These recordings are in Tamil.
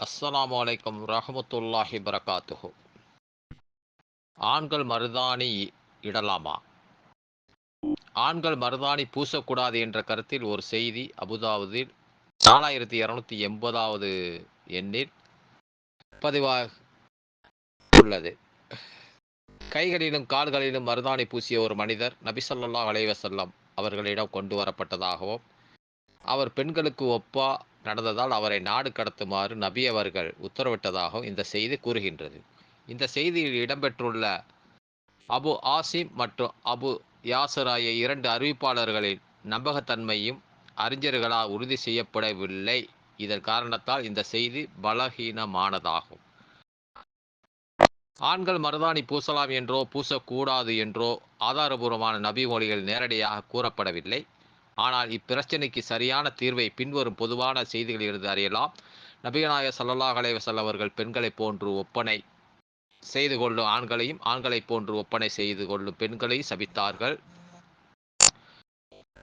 அஸ்ஸலாம் வலைக்கம் ரஹமத்துல்லாஹி பரகாத்துஹு ஆண்கள் மருதாணி இடலாமா? ஆண்கள் மருதாணி பூசக்கூடாது என்ற கருத்தில் ஒரு செய்தி அபுதாபுதில் நாலாயிரத்தி இரநூத்தி எண்பதாவது எண்ணில் பதிவாக உள்ளது கைகளிலும் கால்களிலும் மருதாணி பூசிய ஒரு மனிதர் நபிசல்லா அலைவசல்லம் அவர்களிடம் கொண்டு வரப்பட்டதாகவும் அவர் பெண்களுக்கு ஒப்பா நடந்ததால் அவரை நாடு கடத்துமாறு நபி அவர்கள் உத்தரவிட்டதாகவும் இந்த செய்தி கூறுகின்றது. இந்த செய்தியில் இடம்பெற்றுள்ள அபு ஆசிம் மற்றும் அபு யாசர் ஆகிய இரண்டு அறிவிப்பாளர்களின் நம்பகத்தன்மையும் அறிஞர்களால் உறுதி செய்யப்படவில்லை. இதன் காரணத்தால் இந்த செய்தி பலகீனமானதாகும். ஆண்கள் மருதாணி பூசலாம் என்றோ பூசக்கூடாது என்றோ ஆதாரபூர்வமான நபி மொழிகள் நேரடியாக கூறப்படவில்லை. ஆனால் இப்பிரச்சனைக்கு சரியான தீர்வை பின்வரும் பொதுவான செய்திகளிலிருந்து அறியலாம். நபிகநாயக சல்லல்லாஹ் அலைவசல் அவர்கள் பெண்களை போன்று ஒப்பனை செய்து கொள்ளும் ஆண்களையும் ஆண்களை போன்று ஒப்பனை செய்து கொள்ளும் பெண்களையும் சபித்தார்கள்.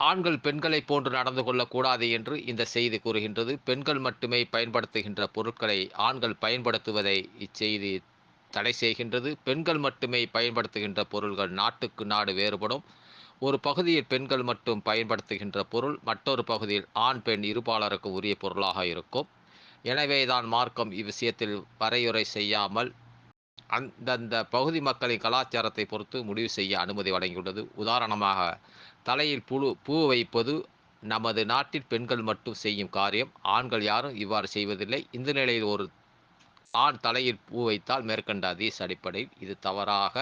ஆண்கள் பெண்களை போன்று நடந்து கொள்ளக்கூடாது என்று இந்த செய்தி கூறுகின்றது. பெண்கள் மட்டுமே பயன்படுத்துகின்ற பொருட்களை ஆண்கள் பயன்படுத்துவதை இச்செய்தி தடை செய்கின்றது. பெண்கள் மட்டுமே பயன்படுத்துகின்ற பொருள்கள் நாட்டுக்கு நாடு வேறுபடும். ஒரு பகுதியில் பெண்கள் மட்டும் பயன்படுத்துகின்ற பொருள் மற்றொரு பகுதியில் ஆண் பெண் இருபாலருக்கு உரிய பொருளாக இருக்கும். எனவேதான் மார்க்கம் இவ்விஷயத்தில் வரையுறை செய்யாமல் அந்தந்த பகுதி மக்களின் கலாச்சாரத்தை பொறுத்து முடிவு செய்ய அனுமதி வழங்கியுள்ளது. உதாரணமாக தலையில் புழு பூ வைப்பது நமது நாட்டில் பெண்கள் மட்டும் செய்யும் காரியம். ஆண்கள் யாரும் இவ்வாறு செய்வதில்லை. இந்த நிலையில் ஒரு ஆண் தலையில் பூ வைத்தால் மேற்கண்ட அதீஸ் அடிப்படையில் இது தவறாக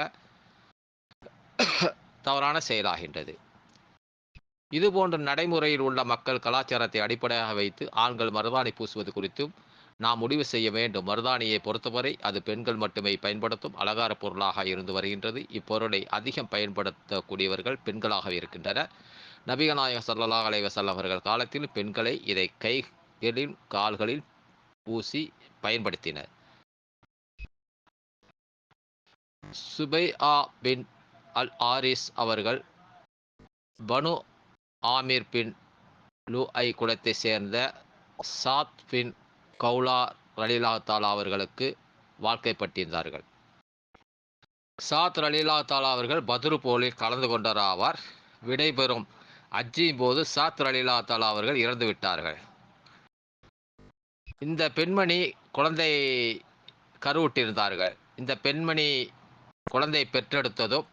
தவறான செயலாகின்றது. இதுபோன்ற நடைமுறையில் உள்ள மக்கள் கலாச்சாரத்தை அடிப்படையாக வைத்து ஆண்கள் மருதாணி பூசுவது குறித்தும் நாம் முடிவு செய்ய வேண்டும். மருதாணியை பொறுத்தவரை அது பெண்கள் மட்டுமே பயன்படுத்தும் அலங்கார பொருளாக இருந்து வருகின்றது. இப்பொருளை அதிகம் பயன்படுத்தக்கூடியவர்கள் பெண்களாக இருக்கின்றனர். நபிகநாயக சல்லல்லாஹ் அலைவசல் அவர்கள் காலத்தில் பெண்களை இதை கைகளில் கால்களில் பூசி பயன்படுத்தினர். சுபை ஆ பின் அல் ஆரிஸ் அவர்கள் பனு ஆமீர் பின் லூஐ ஐ குலத்தை சேர்ந்த சாத் பின் கவுலா ரலீலா தாலா அவர்களுக்கு வாழ்க்கைப்பட்டிருந்தார்கள் சாத் ரலீலா தாலா அவர்கள் பத்ரு போலில் கலந்து கொண்டராவார் ஆவார் விடைபெறும் அஜியின் போது சாத் ரலீலா தாலா அவர்கள் இறந்து விட்டார்கள். இந்த பெண்மணி குழந்தை கருவுட்டிருந்தார்கள் இந்த பெண்மணி குழந்தை பெற்றெடுத்ததும்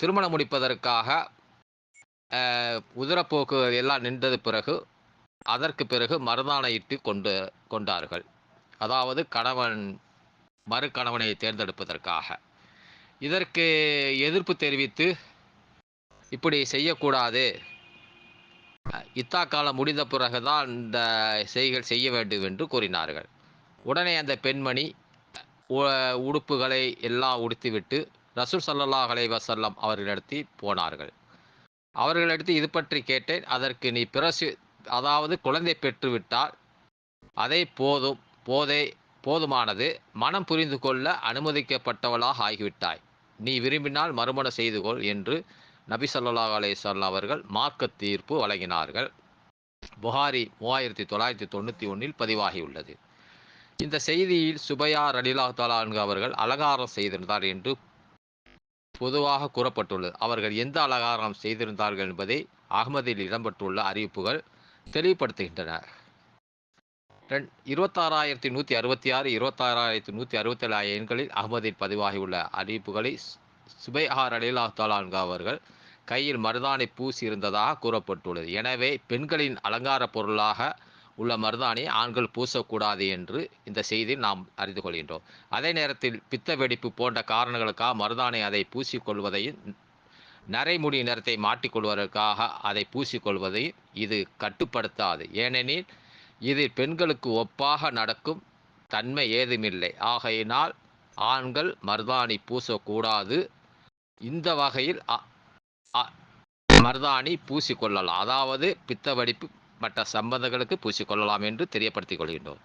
திருமணம் முடிப்பதற்காக உதிரப்போக்கு எல்லாம் நின்றது பிறகு அதற்கு பிறகு மருதானையிட்டு கொண்டு கொண்டார்கள். அதாவது கணவன் மறு கணவனை தேர்ந்தெடுப்பதற்காக. இதற்கு எதிர்ப்பு தெரிவித்து இப்படி செய்யக்கூடாது. இத்தா காலம் முடிந்த பிறகுதான் இந்த செய்கள் செய்ய வேண்டும் என்று கூறினார்கள். உடனே அந்த பெண்மணி உடுப்புகளை எல்லாம் உடுத்திவிட்டு ரசூல் சல்லாஹ் அலை வசல்லம் அவர்களிடத்தில் போனார்கள். அவர்களிடத்து இது பற்றி கேட்டேன். அதற்கு நீ பிரசு அதாவது குழந்தை பெற்றுவிட்டால் அதை போதும் போதே போதுமானது மனம் புரிந்து கொள்ள அனுமதிக்கப்பட்டவளாக ஆகிவிட்டாய். நீ விரும்பினால் மறுமணம் செய்து கொள் என்று நபி சொல்லாஹ் அலையம் அவர்கள் மார்க்க தீர்ப்பு வழங்கினார்கள். புகாரி மூவாயிரத்தி தொள்ளாயிரத்தி தொண்ணூற்றி ஒன்றில் பதிவாகியுள்ளது. இந்த செய்தியில் சுபையா ரலிலா தலான்கு அவர்கள் அலங்காரம் செய்திருந்தார் என்று பொதுவாக கூறப்பட்டுள்ளது. அவர்கள் எந்த அலங்காரம் செய்திருந்தார்கள் என்பதை அகமதில் இடம்பெற்றுள்ள அறிவிப்புகள் தெளிவுபடுத்துகின்றன இருபத்தாறாயிரத்தி நூற்றி அறுபத்தி ஆறு இருபத்தாறாயிரத்தி நூற்றி அறுபத்தேழு ஆகிய எண்களில் அகமதில் பதிவாகியுள்ள அறிவிப்புகளை சுபைஹார் அலிலா தாலான்கா அவர்கள் கையில் மருதானை பூசி இருந்ததாக கூறப்பட்டுள்ளது. எனவே பெண்களின் அலங்கார பொருளாக உள்ள மருதாணியை ஆண்கள் பூசக்கூடாது என்று இந்த செய்தியில் நாம் அறிந்து கொள்கின்றோம். அதே நேரத்தில் பித்த வெடிப்பு போன்ற காரணங்களுக்காக மருதாணி அதை பூசிக்கொள்வதையும் நரைமுடி நிறத்தை மாட்டிக்கொள்வதற்காக அதை பூசிக்கொள்வதையும் இது கட்டுப்படுத்தாது. ஏனெனில் இது பெண்களுக்கு ஒப்பாக நடக்கும் தன்மை ஏதுமில்லை. ஆகையினால் ஆண்கள் மருதாணி பூசக்கூடாது. இந்த வகையில் மருதாணி பூசிக்கொள்ளலாம். அதாவது பித்த வெடிப்பு மற்ற சம்பந்தங்களுக்கு பூசிக்கொள்ளலாம் என்று தெரியப்படுத்திக் கொள்கின்றோம்.